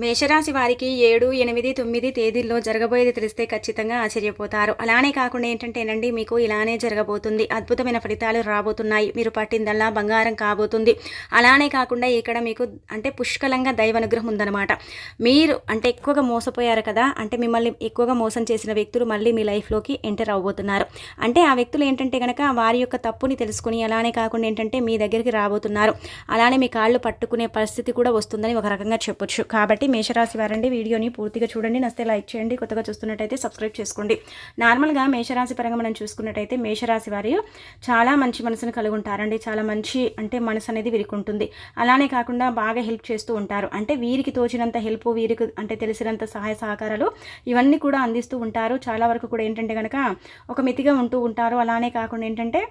మేషరాశి వారికి ఏడు ఎనిమిది తొమ్మిది తేదీల్లో జరగబోయేది తెలిస్తే ఖచ్చితంగా ఆశ్చర్యపోతారు. అలానే కాకుండా ఏంటంటేనండి మీకు ఇలానే జరగబోతుంది. అద్భుతమైన ఫలితాలు రాబోతున్నాయి. మీరు పట్టిందల్లా బంగారం కాబోతుంది. అలానే కాకుండా ఇక్కడ మీకు అంటే పుష్కలంగా దైవ అనుగ్రహం ఉందన్నమాట. మీరు అంటే ఎక్కువగా మోసపోయారు కదా అంటే మిమ్మల్ని ఎక్కువగా మోసం చేసిన వ్యక్తులు మళ్ళీ మీ లైఫ్లోకి ఎంటర్ అవబోతున్నారు అంటే ఆ వ్యక్తులు ఏంటంటే కనుక వారి యొక్క తప్పుని తెలుసుకుని అలానే కాకుండా ఏంటంటే మీ దగ్గరికి రాబోతున్నారు. అలానే మీ కాళ్ళు పట్టుకునే పరిస్థితి కూడా వస్తుందని ఒక రకంగా చెప్పొచ్చు. కాబట్టి మేషరాశి వారండి వీడియోని పూర్తిగా చూడండి. నస్తే లైక్ చేయండి. కొత్తగా చూస్తున్నట్టయితే సబ్స్క్రైబ్ చేసుకోండి. నార్మల్గా మేషరాశి పరంగా మనం చూసుకున్నట్టయితే మేషరాశి వారు చాలా మంచి మనసును కలిగి ఉంటారండి చాలా మంచి అంటే మనసు అనేది వీరికి ఉంటుంది అలానే కాకుండా బాగా హెల్ప్ చేస్తూ ఉంటారు. అంటే వీరికి తోచినంత హెల్ప్ వీరికి అంటే తెలిసినంత సహాయ సహకారాలు ఇవన్నీ కూడా అందిస్తూ ఉంటారు. చాలా వరకు కూడా ఏంటంటే కనుక ఒక మితిగా ఉంటూ ఉంటారు. అలానే కాకుండా ఏంటంటే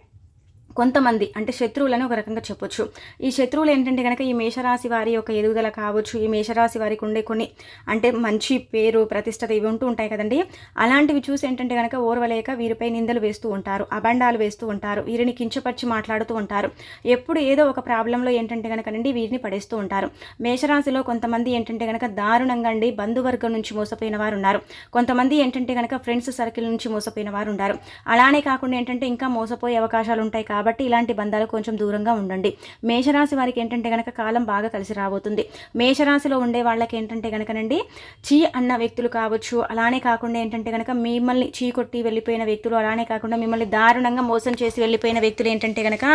కొంతమంది అంటే శత్రువులని ఒక రకంగా చెప్పొచ్చు. ఈ శత్రువులు ఏంటంటే కనుక ఈ మేషరాశి వారి యొక్క ఎదుగుదల కావచ్చు ఈ మేషరాశి వారికి ఉండే కొన్ని అంటే మంచి పేరు ప్రతిష్టత ఇవి ఉంటూ ఉంటాయి కదండి. అలాంటివి చూసి ఏంటంటే కనుక ఓర్వలేక వీరిపై నిందలు వేస్తూ ఉంటారు అబండాలు వేస్తూ ఉంటారు వీరిని కించపరిచి మాట్లాడుతూ ఉంటారు. ఎప్పుడు ఏదో ఒక ప్రాబ్లంలో ఏంటంటే కనుకనండి వీరిని పడేస్తూ ఉంటారు. మేషరాశిలో కొంతమంది ఏంటంటే కనుక దారుణంగా అండి బంధువర్గం నుంచి మోసపోయిన వారు ఉన్నారు కొంతమంది ఏంటంటే కనుక ఫ్రెండ్స్ సర్కిల్ నుంచి మోసపోయిన వారు ఉన్నారు అలానే కాకుండా ఏంటంటే ఇంకా మోసపోయే అవకాశాలు ఉంటాయి కాబట్టి కాబట్టి ఇలాంటి బంధాలు కొంచెం దూరంగా ఉండండి. మేషరాశి వారికి ఏంటంటే కనుక కాలం బాగా కలిసి రాబోతుంది. మేషరాశిలో ఉండే వాళ్ళకి ఏంటంటే కనుకనండి చీ అన్న వ్యక్తులు కావచ్చు అలానే కాకుండా ఏంటంటే కనుక మిమ్మల్ని చీ కొట్టి వెళ్ళిపోయిన వ్యక్తులు అలానే కాకుండా మిమ్మల్ని దారుణంగా మోసం చేసి వెళ్ళిపోయిన వ్యక్తులు ఏంటంటే కనుక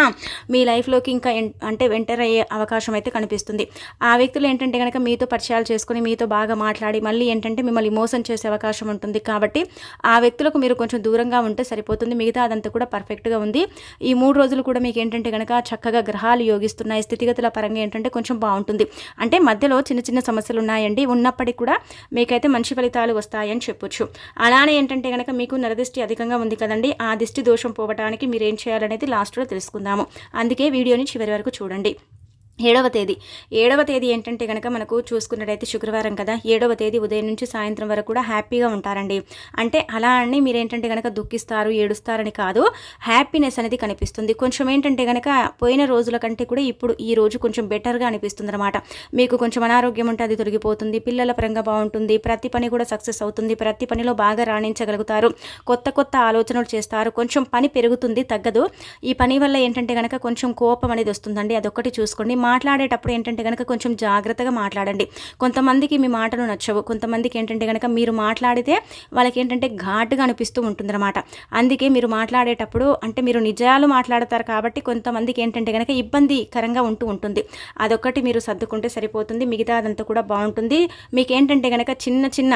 మీ లైఫ్లోకి ఇంకా ఎన్- అంటే ఎంటర్ అయ్యే అవకాశం అయితే కనిపిస్తుంది. ఆ వ్యక్తులు ఏంటంటే కనుక మీతో పరిచయాలు చేసుకుని మీతో బాగా మాట్లాడి మళ్ళీ ఏంటంటే మిమ్మల్ని మోసం చేసే అవకాశం ఉంటుంది. కాబట్టి ఆ వ్యక్తులకు మీరు కొంచెం దూరంగా ఉంటే సరిపోతుంది. మిగతా అదంతా కూడా పర్ఫెక్ట్గా ఉంది. ఈ మూడు రోజులు కూడా మీకు ఏంటంటే కనుక చక్కగా గ్రహాలు యోగిస్తున్నాయి. స్థితిగతుల పరంగా ఏంటంటే కొంచెం బాగుంటుంది. అంటే మధ్యలో చిన్న చిన్న సమస్యలు ఉన్నాయండి ఉన్నప్పటికీ కూడా మీకైతే మంచి ఫలితాలు వస్తాయని చెప్పొచ్చు. అలానే ఏంటంటే కనుక మీకు నరదిష్టి అధికంగా ఉంది కదండి. ఆ దిష్టి దోషం పోవటానికి మీరు ఏం చేయాలనేది లాస్ట్లో తెలుసుకుందాము. అందుకే వీడియోని చివరి వరకు చూడండి. ఏడవ తేదీ. ఏడవ తేదీ ఏంటంటే కనుక మనకు చూసుకున్నట్టయితే శుక్రవారం కదా. ఏడవ తేదీ ఉదయం నుంచి సాయంత్రం వరకు కూడా హ్యాపీగా ఉంటారండి. అంటే అలా అని మీరు ఏంటంటే కనుక దుఃఖిస్తారు ఏడుస్తారని కాదు. హ్యాపీనెస్ అనేది కనిపిస్తుంది. కొంచెం ఏంటంటే కనుక పోయిన రోజుల కంటే కూడా ఇప్పుడు ఈ రోజు కొంచెం బెటర్గా అనిపిస్తుంది అనమాట మీకు కొంచెం అనారోగ్యం ఉంటే అది తొలగిపోతుంది. పిల్లల పరంగా బాగుంటుంది. ప్రతి పని కూడా సక్సెస్ అవుతుంది. ప్రతి పనిలో బాగా రాణించగలుగుతారు. కొత్త కొత్త ఆలోచనలు చేస్తారు. కొంచెం పని పెరుగుతుంది తగ్గదు. ఈ పని వల్ల ఏంటంటే కనుక కొంచెం కోపం అనేది వస్తుందండి. అదొక్కటి చూసుకోండి. మాట్లాడేటప్పుడు ఏంటంటే కనుక కొంచెం జాగ్రత్తగా మాట్లాడండి. కొంతమందికి మీ మాటలు నచ్చవు. కొంతమందికి ఏంటంటే కనుక మీరు మాట్లాడితే వాళ్ళకి ఏంటంటే ఘాటుగా అనిపిస్తూ ఉంటుందన్నమాట. అందుకే మీరు మాట్లాడేటప్పుడు అంటే మీరు నిజాలు మాట్లాడతారు కాబట్టి కొంతమందికి ఏంటంటే కనుక ఇబ్బందికరంగా ఉంటూ ఉంటుంది. అదొక్కటి మీరు సర్దుకుంటే సరిపోతుంది. మిగతా అదంతా కూడా బాగుంటుంది. మీకు ఏంటంటే కనుక చిన్న చిన్న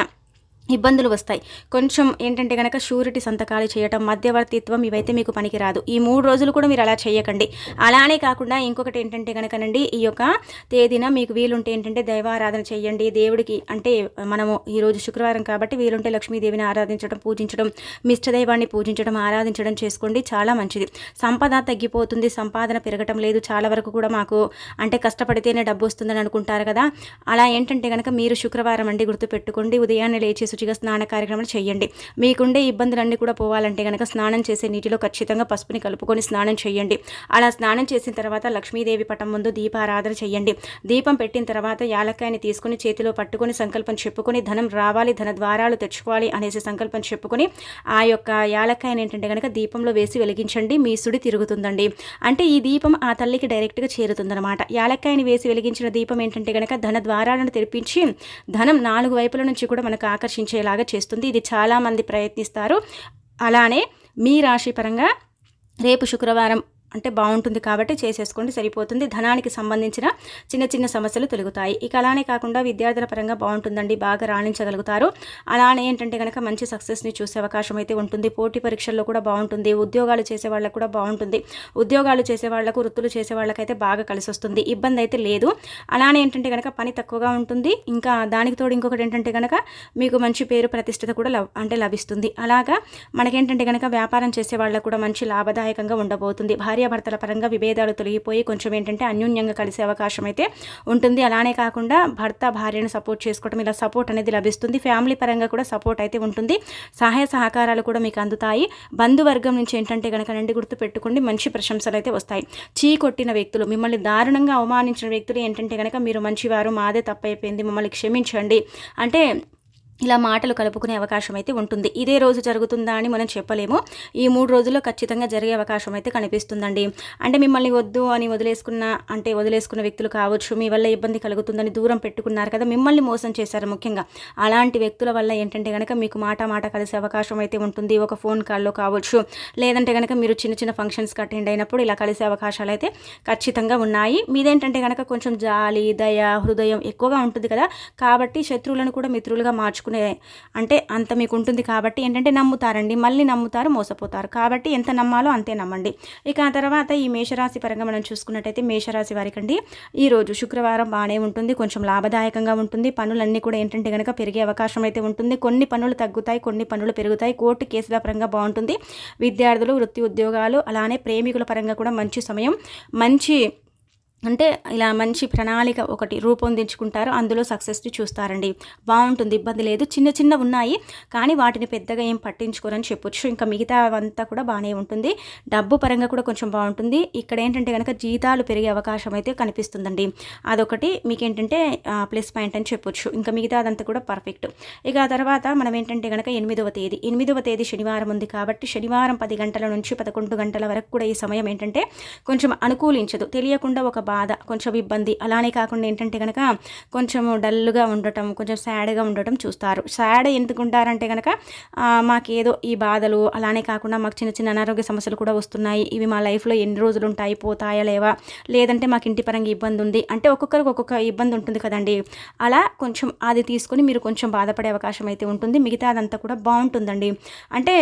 ఇబ్బందులు వస్తాయి. కొంచెం ఏంటంటే కనుక షూరిటీ సంతకాలు చేయటం మధ్యవర్తిత్వం ఇవైతే మీకు పనికిరాదు. ఈ మూడు రోజులు కూడా మీరు అలా చేయకండి. అలానే కాకుండా ఇంకొకటి ఏంటంటే కనుకనండి ఈ యొక్క తేదీన మీకు వీలుంటే ఏంటంటే దైవారాధన చేయండి. దేవుడికి అంటే మనము ఈరోజు శుక్రవారం కాబట్టి వీలుంటే లక్ష్మీదేవిని ఆరాధించడం పూజించడం మిష్టదైవాన్ని పూజించడం ఆరాధించడం చేసుకోండి. చాలా మంచిది. సంపద తగ్గిపోతుంది సంపాదన పెరగటం లేదు. చాలా వరకు కూడా మాకు అంటే కష్టపడితేనే డబ్బు వస్తుందని అనుకుంటారు కదా. అలా ఏంటంటే కనుక మీరు శుక్రవారం అండి గుర్తుపెట్టుకోండి. ఉదయాన్నే లేచి శుచిగా స్నాన కార్యక్రమాలు చేయండి. మీకుండే ఇబ్బందులన్నీ కూడా పోవాలంటే కనుక స్నానం చేసే నీటిలో ఖచ్చితంగా పసుపుని కలుపుకొని స్నానం చేయండి. అలా స్నానం చేసిన తర్వాత లక్ష్మీదేవి పటం ముందు దీపారాధన చేయండి. దీపం పెట్టిన తర్వాత యాలక్కాయని తీసుకుని చేతిలో పట్టుకొని సంకల్పం చెప్పుకొని ధనం రావాలి ధన ద్వారాలు తెచ్చుకోవాలి అనేసి సంకల్పం చెప్పుకొని ఆ యొక్క యాలక్కాయని ఏంటంటే కనుక దీపంలో వేసి వెలిగించండి. మీ సుడి తిరుగుతుందండి. అంటే ఈ దీపం ఆ తల్లికి డైరెక్ట్గా చేరుతుందనమాట యాలక్కాయని వేసి వెలిగించిన దీపం ఏంటంటే కనుక ధన ద్వారాలను తెరిపించి ధనం నాలుగు వైపుల నుంచి కూడా మనకు ఆకర్షించేలాగా చేస్తుంది. ఇది చాలామంది ప్రయత్నిస్తారు. అలానే మీ రాశి పరంగా రేపు శుక్రవారం అంటే బాగుంటుంది కాబట్టి చేసేసుకోండి సరిపోతుంది. ధనానికి సంబంధించిన చిన్న చిన్న సమస్యలు తొలుగుతాయి. ఇక అలానే కాకుండా విద్యార్థుల పరంగా బాగుంటుందండి బాగా రాణించగలుగుతారు. అలానే ఏంటంటే కనుక మంచి సక్సెస్ని చూసే అవకాశం అయితే ఉంటుంది. పోటీ పరీక్షల్లో కూడా బాగుంటుంది. ఉద్యోగాలు చేసే వాళ్ళకు కూడా బాగుంటుంది. ఉద్యోగాలు చేసే వాళ్ళకు వృత్తులు చేసే వాళ్ళకైతే బాగా కలిసి వస్తుంది ఇబ్బంది అయితే లేదు. అలానే ఏంటంటే కనుక పని తక్కువగా ఉంటుంది. ఇంకా దానికి తోడు ఇంకొకటి ఏంటంటే కనుక మీకు మంచి పేరు ప్రతిష్టత కూడా లవ్ అంటే లభిస్తుంది. అలాగా మనకేంటంటే కనుక వ్యాపారం చేసే వాళ్ళకు కూడా మంచి లాభదాయకంగా ఉండబోతుంది. భారీ భార్యాభర్తల పరంగా విభేదాలు తొలగిపోయి కొంచెం ఏంటంటే అన్యోన్యంగా కలిసే అవకాశం అయితే ఉంటుంది. అలానే కాకుండా భర్త భార్యను సపోర్ట్ చేసుకోవడం ఇలా సపోర్ట్ అనేది లభిస్తుంది. ఫ్యామిలీ పరంగా కూడా సపోర్ట్ అయితే ఉంటుంది. సహాయ సహకారాలు కూడా మీకు అందుతాయి. బంధువర్గం నుంచి ఏంటంటే కనుక నండి గుర్తు పెట్టుకోండి మంచి ప్రశంసలు అయితే వస్తాయి. చీ కొట్టిన వ్యక్తులు మిమ్మల్ని దారుణంగా అవమానించిన వ్యక్తులు ఏంటంటే కనుక మీరు మంచివారు మాదే తప్పైపోయింది మమ్మల్ని క్షమించండి. అంటే ఇలా మాటలు కలుపుకునే అవకాశం అయితే ఉంటుంది. ఇదే రోజు జరుగుతుందా అని మనం చెప్పలేము. ఈ మూడు రోజుల్లో ఖచ్చితంగా జరిగే అవకాశం అయితే కనిపిస్తుందండి. అంటే మిమ్మల్ని వద్దు అని వదిలేసుకున్న అంటే వదిలేసుకున్న వ్యక్తులు కావచ్చు మీ వల్ల ఇబ్బంది కలుగుతుందని దూరం పెట్టుకున్నారు కదా మిమ్మల్ని మోసం చేశారు ముఖ్యంగా. అలాంటి వ్యక్తుల వల్ల ఏంటంటే కనుక మీకు మాట మాట కలిసే అవకాశం అయితే ఉంటుంది. ఒక ఫోన్ కాల్లో కావచ్చు లేదంటే కనుక మీరు చిన్న చిన్న ఫంక్షన్స్కి అటెండ్ అయినప్పుడు ఇలా కలిసే అవకాశాలు అయితే ఖచ్చితంగా ఉన్నాయి. మీదేంటంటే కనుక కొంచెం జాలి దయ హృదయం ఎక్కువగా ఉంటుంది కదా. కాబట్టి శత్రువులను కూడా మిత్రులుగా మార్చుకు చేసుకునే అంటే అంత మీకు ఉంటుంది కాబట్టి ఏంటంటే నమ్ముతారండి. మళ్ళీ నమ్ముతారు మోసపోతారు. కాబట్టి ఎంత నమ్మాలో అంతే నమ్మండి. ఇక ఆ తర్వాత ఈ మేషరాశి పరంగా మనం చూసుకున్నట్టయితే మేషరాశి వారికి అండి ఈరోజు శుక్రవారం బాగానే ఉంటుంది. కొంచెం లాభదాయకంగా ఉంటుంది. పనులన్నీ కూడా ఏంటంటే కనుక పెరిగే అవకాశం అయితే ఉంటుంది. కొన్ని పనులు తగ్గుతాయి కొన్ని పనులు పెరుగుతాయి. కోర్టు కేసుల పరంగా బాగుంటుంది. విద్యార్థులు వృత్తి ఉద్యోగాలు అలానే ప్రేమికుల పరంగా కూడా మంచి సమయం. మంచి అంటే ఇలా మంచి ప్రణాళిక ఒకటి రూపొందించుకుంటారు అందులో సక్సెస్ని చూస్తారండి. బాగుంటుంది ఇబ్బంది లేదు చిన్న చిన్న ఉన్నాయి కానీ వాటిని పెద్దగా ఏం పట్టించుకోరని చెప్పొచ్చు. ఇంకా మిగతా అంతా కూడా బాగానే ఉంటుంది. డబ్బు పరంగా కూడా కొంచెం బాగుంటుంది. ఇక్కడ ఏంటంటే కనుక జీతాలు పెరిగే అవకాశం అయితే కనిపిస్తుందండి. అదొకటి మీకు ఏంటంటే ప్లస్ పాయింట్ అని చెప్పొచ్చు. ఇంకా మిగతా అదంతా కూడా పర్ఫెక్ట్ ఇక తర్వాత మనం ఏంటంటే కనుక ఎనిమిదవ తేదీ. ఎనిమిదవ తేదీ శనివారం ఉంది కాబట్టి శనివారం పది గంటల నుంచి పదకొండు గంటల వరకు కూడా ఈ సమయం ఏంటంటే కొంచెం అనుకూలించదు. తెలియకుండా ఒక బాధ కొంచెం ఇబ్బంది. అలానే కాకుండా ఏంటంటే కనుక కొంచెం డల్గా ఉండటం కొంచెం సాడ్గా ఉండటం చూస్తారు. సాడ్ ఎందుకు ఉంటారంటే కనుక మాకేదో ఈ బాధలు అలానే కాకుండా మాకు చిన్న చిన్న అనారోగ్య సమస్యలు కూడా వస్తున్నాయి. ఇవి మా లైఫ్లో ఎన్ని రోజులు ఉంటాయి పోతాయా లేవా? లేదంటే మాకు ఇంటి పరంగా ఇబ్బంది ఉంది అంటే ఒక్కొక్కరికి ఒక్కొక్క ఇబ్బంది ఉంటుంది కదండి. అలా కొంచెం అది తీసుకొని మీరు కొంచెం బాధపడే అవకాశం అయితే ఉంటుంది. మిగతా అదంతా కూడా బాగుంటుందండి. అంటే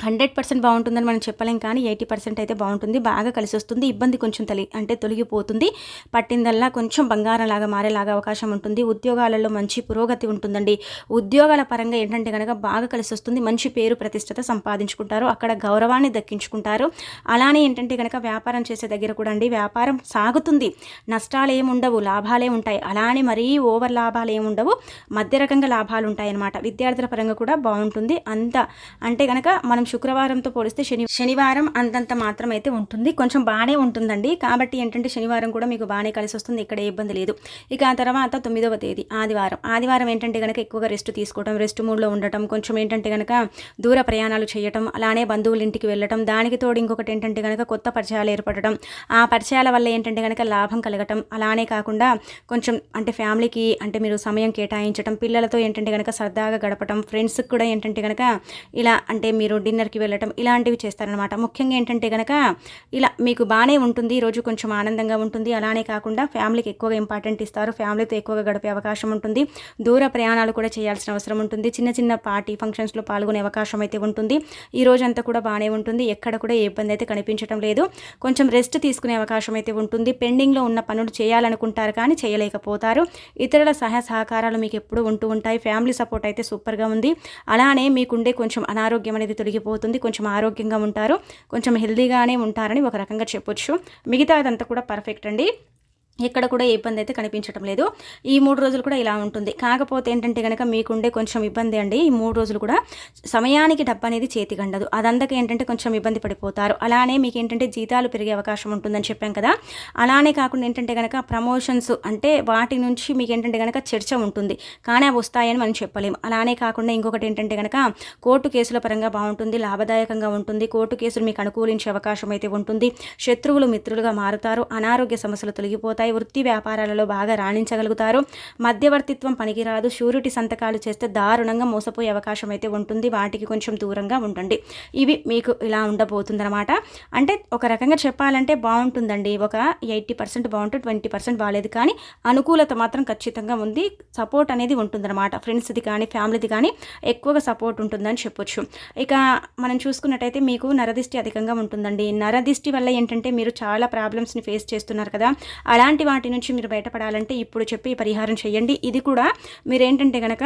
హండ్రెడ్ పర్సెంట్ బాగుంటుందని మనం చెప్పలేం కానీ ఎయిటీ పర్సెంట్ అయితే బాగుంటుంది. బాగా కలిసి వస్తుంది ఇబ్బంది కొంచెం తొలి అంటే తొలగిపోతుంది. పట్టిందల్లా కొంచెం బంగారం లాగా మారేలాగా అవకాశం ఉంటుంది. ఉద్యోగాలలో మంచి పురోగతి ఉంటుందండి. ఉద్యోగాల పరంగా ఏంటంటే కనుక బాగా కలిసి వస్తుంది మంచి పేరు ప్రతిష్టత సంపాదించుకుంటారు. అక్కడ గౌరవాన్ని దక్కించుకుంటారు. అలానే ఏంటంటే కనుక వ్యాపారం చేసే దగ్గర కూడా అండి వ్యాపారం సాగుతుంది. నష్టాలు ఏముండవు లాభాలే ఉంటాయి. అలానే మరీ ఓవర్ లాభాలు ఏముండవు మధ్య రకంగా లాభాలు ఉంటాయన్నమాట విద్యార్థుల పరంగా కూడా బాగుంటుంది. అంత అంటే కనుక మనం శుక్రవారంతో పోలిస్తే శని శనివారం అంతంత మాత్రం అయితే ఉంటుంది. కొంచెం బాగానే ఉంటుందండి. కాబట్టి ఏంటంటే శనివారం కూడా మీకు బాగానే కలిసి వస్తుంది. ఇక్కడ ఇబ్బంది లేదు. ఇక ఆ తర్వాత తొమ్మిదవ తేదీ ఆదివారం. ఆదివారం ఏంటంటే కనుక ఎక్కువగా రెస్ట్ తీసుకోవడం రెస్ట్ మూడ్లో ఉండటం కొంచెం ఏంటంటే కనుక దూర ప్రయాణాలు చేయటం అలానే బంధువుల ఇంటికి వెళ్ళటం దానికి తోడు ఇంకొకటి ఏంటంటే కనుక కొత్త పరిచయాలు ఏర్పడటం. ఆ పరిచయాల వల్ల ఏంటంటే కనుక లాభం కలగటం. అలానే కాకుండా కొంచెం అంటే ఫ్యామిలీకి అంటే మీరు సమయం కేటాయించడం పిల్లలతో ఏంటంటే కనుక సరదాగా గడపటం ఫ్రెండ్స్కి కూడా ఏంటంటే కనుక ఇలా అంటే మీరు డిన్నర్కి వెళ్ళటం ఇలాంటివి చేస్తారనమాట ముఖ్యంగా ఏంటంటే కనుక ఇలా మీకు బాగానే ఉంటుంది రోజు కొంచెం ఆనందంగా ఉంటుంది. అలానే కాకుండా ఫ్యామిలీకి ఎక్కువగా ఇంపార్టెంట్ ఇస్తారు. ఫ్యామిలీతో ఎక్కువగా గడిపే అవకాశం ఉంటుంది. దూర ప్రయాణాలు కూడా చేయాల్సిన అవసరం ఉంటుంది. చిన్న చిన్న పార్టీ ఫంక్షన్స్లో పాల్గొనే అవకాశం అయితే ఉంటుంది. ఈ రోజు కూడా బాగానే ఉంటుంది. ఎక్కడ కూడా ఏ ఇబ్బంది అయితే కనిపించడం లేదు. కొంచెం రెస్ట్ తీసుకునే అవకాశం అయితే ఉంటుంది. పెండింగ్లో ఉన్న పనులు చేయాలనుకుంటారు కానీ చేయలేకపోతారు. ఇతరుల సహాయ సహకారాలు మీకు ఎప్పుడు ఉంటూ ఉంటాయి. ఫ్యామిలీ సపోర్ట్ అయితే సూపర్గా ఉంది. అలానే మీకుండే కొంచెం అనారోగ్యం అనేది తొలగి పోతుంది కొంచెం ఆరోగ్యంగా ఉంటారు. కొంచెం హెల్దీగానే ఉంటారని ఒక రకంగా చెప్పొచ్చు. మిగతా అదంతా కూడా పర్ఫెక్ట్ అండి. ఎక్కడ కూడా ఏ ఇబ్బంది అయితే కనిపించడం లేదు. ఈ మూడు రోజులు కూడా ఇలా ఉంటుంది. కాకపోతే ఏంటంటే కనుక మీకుండే కొంచెం ఇబ్బంది అండి. ఈ మూడు రోజులు కూడా సమయానికి డబ్బు అనేది చేతికి అందదు అదందక ఏంటంటే కొంచెం ఇబ్బంది పడిపోతారు. అలానే మీకు ఏంటంటే జీతాలు పెరిగే అవకాశం ఉంటుందని చెప్పాం కదా. అలానే కాకుండా ఏంటంటే కనుక ప్రమోషన్స్ అంటే వాటి నుంచి మీకు ఏంటంటే కనుక చర్చ ఉంటుంది. కానీ అవి వస్తాయని మనం చెప్పలేము. అలానే కాకుండా ఇంకొకటి ఏంటంటే కనుక కోర్టు కేసుల పరంగా బాగుంటుంది లాభదాయకంగా ఉంటుంది. కోర్టు కేసులు మీకు అనుకూలించే అవకాశం అయితే ఉంటుంది. శత్రువులు మిత్రులుగా మారుతారు. అనారోగ్య సమస్యలు తొలగిపోతాయి. అవుతాయి వృత్తి వ్యాపారాలలో బాగా రాణించగలుగుతారు. మధ్యవర్తిత్వం పనికిరాదు. షూరిటీ సంతకాలు చేస్తే దారుణంగా మోసపోయే అవకాశం అయితే ఉంటుంది. వాటికి కొంచెం దూరంగా ఉండండి. ఇవి మీకు ఇలా ఉండబోతుందన్నమాట. అంటే ఒక రకంగా చెప్పాలంటే బాగుంటుందండి. ఒక ఎయిటీ పర్సెంట్ బాగుంటుంది ట్వంటీ పర్సెంట్ బాగాలేదు. కానీ అనుకూలత మాత్రం ఖచ్చితంగా ఉంది. సపోర్ట్ అనేది ఉంటుందన్నమాట. ఫ్రెండ్స్ది కానీ ఫ్యామిలీది కానీ ఎక్కువగా సపోర్ట్ ఉంటుందని చెప్పొచ్చు. ఇక మనం చూసుకున్నట్టయితే మీకు నరదిష్టి అధికంగా ఉంటుందండి. నరదిష్టి వల్ల ఏంటంటే మీరు చాలా ప్రాబ్లమ్స్ని ఫేస్ చేస్తున్నారు కదా. అలా అలాంటి వాటి నుంచి మీరు బయటపడాలంటే ఇప్పుడు చెప్పి పరిహారం చేయండి. ఇది కూడా మీరేంటంటే కనుక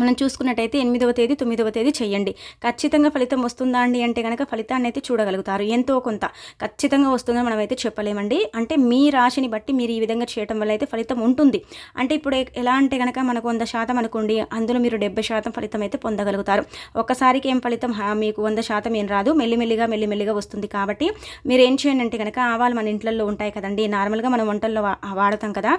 మనం చూసుకున్నట్టయితే ఎనిమిదవ తేదీ తొమ్మిదవ తేదీ చేయండి ఖచ్చితంగా ఫలితం వస్తుందా అండి అంటే కనుక ఫలితాన్ని అయితే చూడగలుగుతారు. ఎంతో కొంత ఖచ్చితంగా వస్తుందని మనం అయితే చెప్పలేమండి. అంటే మీ రాశిని బట్టి మీరు ఈ విధంగా చేయటం వల్ల అయితే ఫలితం ఉంటుంది. అంటే ఇప్పుడు ఎలా అంటే కనుక మనకు వంద శాతం అనుకోండి అందులో మీరు డెబ్బై శాతం ఫలితం అయితే పొందగలుగుతారు. ఒక్కసారికి ఏం ఫలితం? మీకు వంద శాతం ఏం రాదు. మెల్లిమెల్లిగా మెల్లిమెల్లిగా వస్తుంది కాబట్టి మీరు ఏం చేయండి అంటే కనుక ఆవాలు మన ఇంట్లలో ఉంటాయి కదండి. నార్మల్గా మనం వంటల్లో వాడతాం కదా.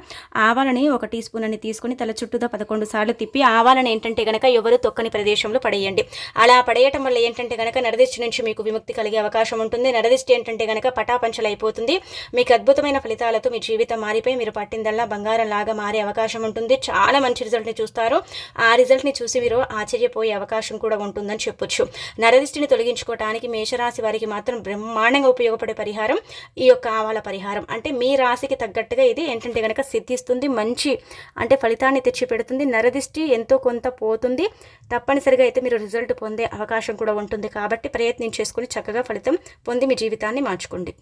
ఆవాలని ఒక టీ స్పూన్ అని తీసుకొని తల చుట్టూతో పదకొండు సార్లు తిప్పి ఆవాలని ఏంటంటే గనక ఎవరు తొక్కని ప్రదేశంలో పడేయండి. అలా పడేయటం వల్ల ఏంటంటే గనక నరదిష్టి నుంచి మీకు విముక్తి కలిగే అవకాశం ఉంటుంది. నరదిష్టి ఏంటంటే గనక పటాపంచలు అయిపోతుంది మీకు అద్భుతమైన ఫలితాలతో మీ జీవితం మారిపోయి మీరు పట్టిందల్లా బంగారం లాగా మారే అవకాశం ఉంటుంది. చాలా మంచి రిజల్ట్ని చూస్తారు. ఆ రిజల్ట్ని చూసి మీరు ఆశ్చర్యపోయే అవకాశం కూడా ఉంటుందని చెప్పొచ్చు. నరదిష్టిని తొలగించుకోవడానికి మేషరాశి వారికి మాత్రం బ్రహ్మాండంగా ఉపయోగపడే పరిహారం ఈ యొక్క ఆవాల పరిహారం. అంటే మీ రాశికి తగ్గట్టుగా ఇది ఏంటంటే కనుక సిద్ధిస్తుంది. మంచి అంటే ఫలితాన్ని తెచ్చి పెడుతుంది నరదిష్టి ఎంతో కొంత పోతుంది. తప్పనిసరిగా అయితే మీరు రిజల్ట్ పొందే అవకాశం కూడా ఉంటుంది కాబట్టి ప్రయత్నం చేసుకుని చక్కగా ఫలితం పొంది మీ జీవితాన్ని మార్చుకోండి.